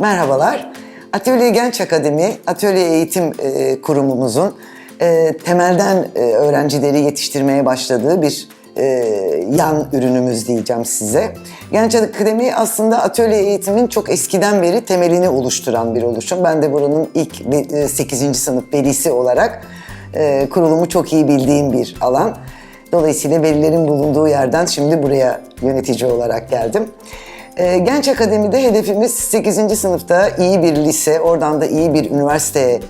Merhabalar. Atölye Genç Akademi, Atölye Eğitim e, Kurumumuzun e, temelden e, öğrencileri yetiştirmeye başladığı bir yan ürünümüz diyeceğim size. Genç Akademi aslında atölye eğitimin çok eskiden beri temelini oluşturan bir oluşum. Ben de buranın ilk ve- e, 8. sınıf velisi olarak kurulumu çok iyi bildiğim bir alan. Dolayısıyla velilerin bulunduğu yerden şimdi buraya yönetici olarak geldim. Ee, Genç Akademi'de hedefimiz 8. sınıfta iyi bir lise, oradan da iyi bir üniversiteye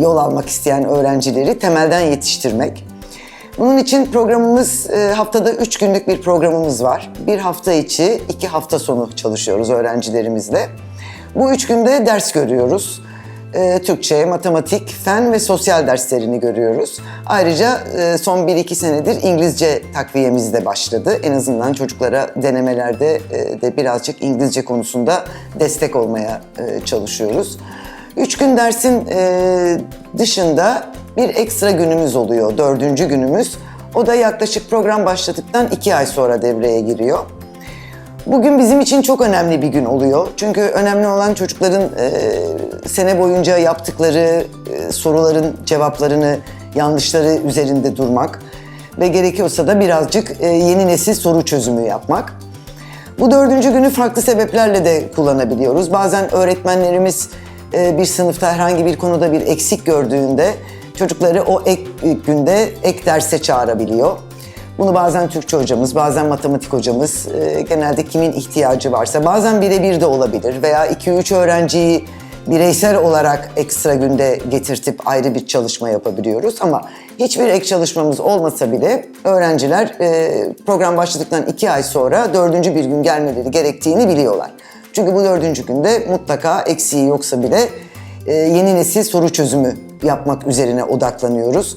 yol almak isteyen öğrencileri temelden yetiştirmek. Bunun için programımız e, haftada 3 günlük bir programımız var. Bir hafta içi, iki hafta sonu çalışıyoruz öğrencilerimizle. Bu üç günde ders görüyoruz. E, Türkçe, matematik, fen ve sosyal derslerini görüyoruz. Ayrıca e, son 1-2 senedir İngilizce takviyemiz de başladı. En azından çocuklara denemelerde e, de birazcık İngilizce konusunda destek olmaya e, çalışıyoruz. Üç gün dersin e, dışında bir ekstra günümüz oluyor, dördüncü günümüz. O da yaklaşık program başladıktan iki ay sonra devreye giriyor. Bugün bizim için çok önemli bir gün oluyor. Çünkü önemli olan çocukların e, sene boyunca yaptıkları e, soruların cevaplarını, yanlışları üzerinde durmak ve gerekiyorsa da birazcık e, yeni nesil soru çözümü yapmak. Bu dördüncü günü farklı sebeplerle de kullanabiliyoruz. Bazen öğretmenlerimiz e, bir sınıfta herhangi bir konuda bir eksik gördüğünde çocukları o ek günde ek derse çağırabiliyor. Bunu bazen Türkçe hocamız, bazen matematik hocamız, e, genelde kimin ihtiyacı varsa, bazen birebir de olabilir veya 2-3 öğrenciyi bireysel olarak ekstra günde getirtip ayrı bir çalışma yapabiliyoruz. Ama hiçbir ek çalışmamız olmasa bile öğrenciler e, program başladıktan iki ay sonra dördüncü bir gün gelmeleri gerektiğini biliyorlar. Çünkü bu dördüncü günde mutlaka eksiği yoksa bile e, yeni nesil soru çözümü yapmak üzerine odaklanıyoruz.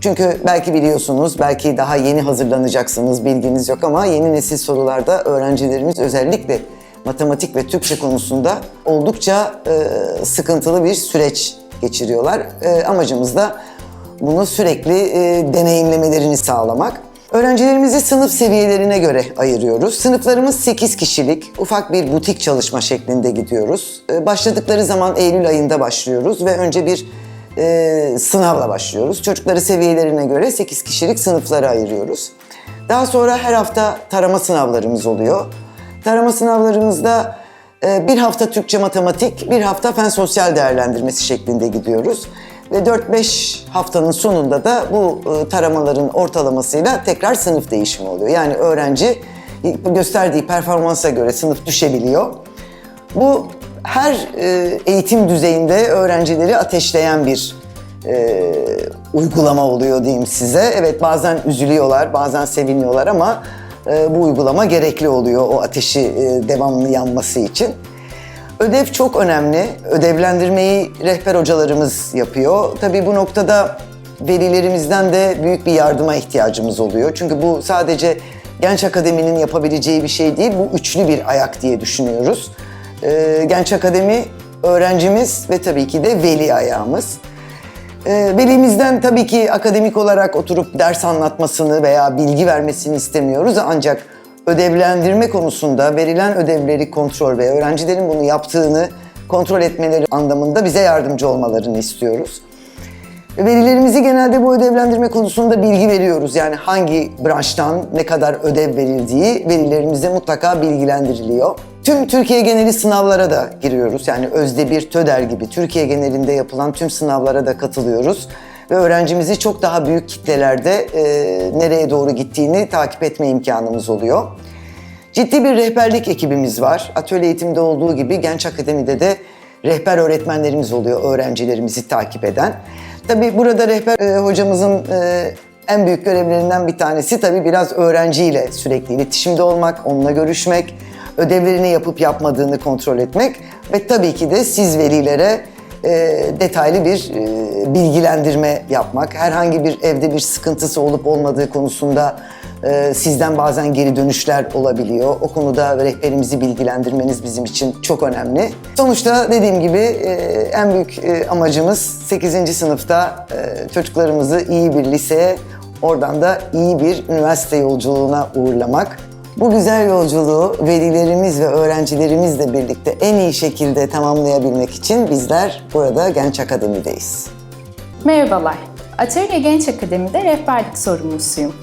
Çünkü belki biliyorsunuz, belki daha yeni hazırlanacaksınız, bilginiz yok ama yeni nesil sorularda öğrencilerimiz özellikle matematik ve Türkçe konusunda oldukça e, sıkıntılı bir süreç geçiriyorlar. E, amacımız da bunu sürekli e, deneyimlemelerini sağlamak. Öğrencilerimizi sınıf seviyelerine göre ayırıyoruz. Sınıflarımız 8 kişilik, ufak bir butik çalışma şeklinde gidiyoruz. E, başladıkları zaman Eylül ayında başlıyoruz ve önce bir e, sınavla başlıyoruz. Çocukları seviyelerine göre 8 kişilik sınıflara ayırıyoruz. Daha sonra her hafta tarama sınavlarımız oluyor. Tarama sınavlarımızda e, bir hafta Türkçe matematik, bir hafta fen sosyal değerlendirmesi şeklinde gidiyoruz. Ve 4-5 haftanın sonunda da bu e, taramaların ortalamasıyla tekrar sınıf değişimi oluyor. Yani öğrenci gösterdiği performansa göre sınıf düşebiliyor. Bu her e, eğitim düzeyinde öğrencileri ateşleyen bir e, uygulama oluyor diyeyim size. Evet bazen üzülüyorlar, bazen seviniyorlar ama e, bu uygulama gerekli oluyor o ateşi devamlı yanması için. Ödev çok önemli. Ödevlendirmeyi rehber hocalarımız yapıyor. Tabii bu noktada velilerimizden de büyük bir yardıma ihtiyacımız oluyor. Çünkü bu sadece Genç Akademi'nin yapabileceği bir şey değil, bu üçlü bir ayak diye düşünüyoruz. Ee, Genç Akademi öğrencimiz ve tabii ki de veli ayağımız. Ee, velimizden tabii ki akademik olarak oturup ders anlatmasını veya bilgi vermesini istemiyoruz ancak ödevlendirme konusunda verilen ödevleri kontrol ve öğrencilerin bunu yaptığını kontrol etmeleri anlamında bize yardımcı olmalarını istiyoruz. Velilerimizi genelde bu ödevlendirme konusunda bilgi veriyoruz. Yani hangi branştan ne kadar ödev verildiği velilerimize mutlaka bilgilendiriliyor. Tüm Türkiye geneli sınavlara da giriyoruz. Yani Özdebir, TÖDER gibi Türkiye genelinde yapılan tüm sınavlara da katılıyoruz. Ve öğrencimizi çok daha büyük kitlelerde e, nereye doğru gittiğini takip etme imkanımız oluyor. Ciddi bir rehberlik ekibimiz var. Atölye eğitimde olduğu gibi Genç Akademi'de de rehber öğretmenlerimiz oluyor öğrencilerimizi takip eden. Tabii burada rehber e, hocamızın e, en büyük görevlerinden bir tanesi tabii biraz öğrenciyle sürekli iletişimde olmak, onunla görüşmek, ödevlerini yapıp yapmadığını kontrol etmek ve tabii ki de siz velilere e, detaylı bir e, bilgilendirme yapmak. Herhangi bir evde bir sıkıntısı olup olmadığı konusunda e, sizden bazen geri dönüşler olabiliyor. O konuda rehberimizi bilgilendirmeniz bizim için çok önemli. Sonuçta dediğim gibi e, en büyük e, amacımız 8. sınıfta e, çocuklarımızı iyi bir liseye, oradan da iyi bir üniversite yolculuğuna uğurlamak. Bu güzel yolculuğu velilerimiz ve öğrencilerimizle birlikte en iyi şekilde tamamlayabilmek için bizler burada Genç Akademi'deyiz. Merhabalar, Atölye Genç Akademi'de rehberlik sorumlusuyum.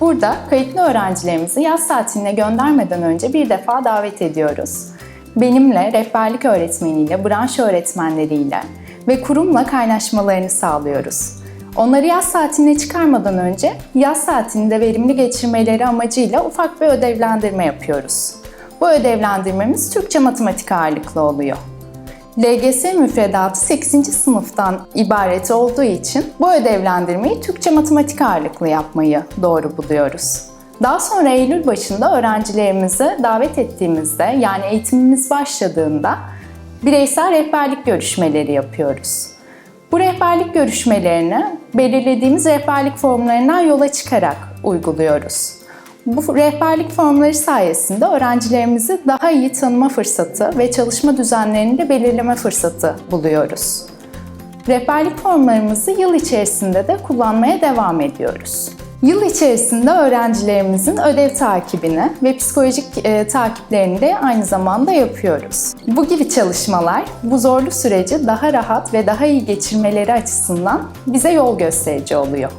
Burada kayıtlı öğrencilerimizi yaz tatiline göndermeden önce bir defa davet ediyoruz. Benimle, rehberlik öğretmeniyle, branş öğretmenleriyle ve kurumla kaynaşmalarını sağlıyoruz. Onları yaz tatiline çıkarmadan önce yaz tatilinde verimli geçirmeleri amacıyla ufak bir ödevlendirme yapıyoruz. Bu ödevlendirmemiz Türkçe matematik ağırlıklı oluyor. LGS müfredatı 8. sınıftan ibaret olduğu için bu ödevlendirmeyi Türkçe matematik ağırlıklı yapmayı doğru buluyoruz. Daha sonra Eylül başında öğrencilerimizi davet ettiğimizde yani eğitimimiz başladığında bireysel rehberlik görüşmeleri yapıyoruz. Bu rehberlik görüşmelerini belirlediğimiz rehberlik formlarından yola çıkarak uyguluyoruz. Bu rehberlik formları sayesinde öğrencilerimizi daha iyi tanıma fırsatı ve çalışma düzenlerini de belirleme fırsatı buluyoruz. Rehberlik formlarımızı yıl içerisinde de kullanmaya devam ediyoruz. Yıl içerisinde öğrencilerimizin ödev takibini ve psikolojik e, takiplerini de aynı zamanda yapıyoruz. Bu gibi çalışmalar bu zorlu süreci daha rahat ve daha iyi geçirmeleri açısından bize yol gösterici oluyor.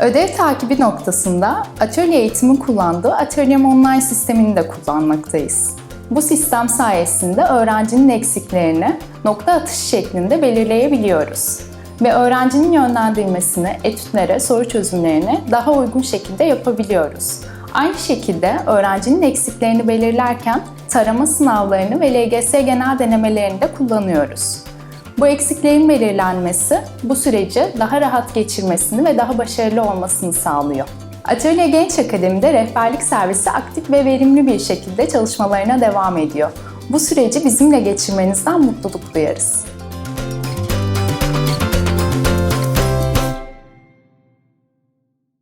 Ödev takibi noktasında atölye eğitimin kullandığı Atölyem Online sistemini de kullanmaktayız. Bu sistem sayesinde öğrencinin eksiklerini nokta atışı şeklinde belirleyebiliyoruz ve öğrencinin yönlendirmesini, etütlere, soru çözümlerini daha uygun şekilde yapabiliyoruz. Aynı şekilde öğrencinin eksiklerini belirlerken tarama sınavlarını ve LGS genel denemelerini de kullanıyoruz. Bu eksiklerin belirlenmesi bu süreci daha rahat geçirmesini ve daha başarılı olmasını sağlıyor. Atölye Genç Akademi'de rehberlik servisi aktif ve verimli bir şekilde çalışmalarına devam ediyor. Bu süreci bizimle geçirmenizden mutluluk duyarız.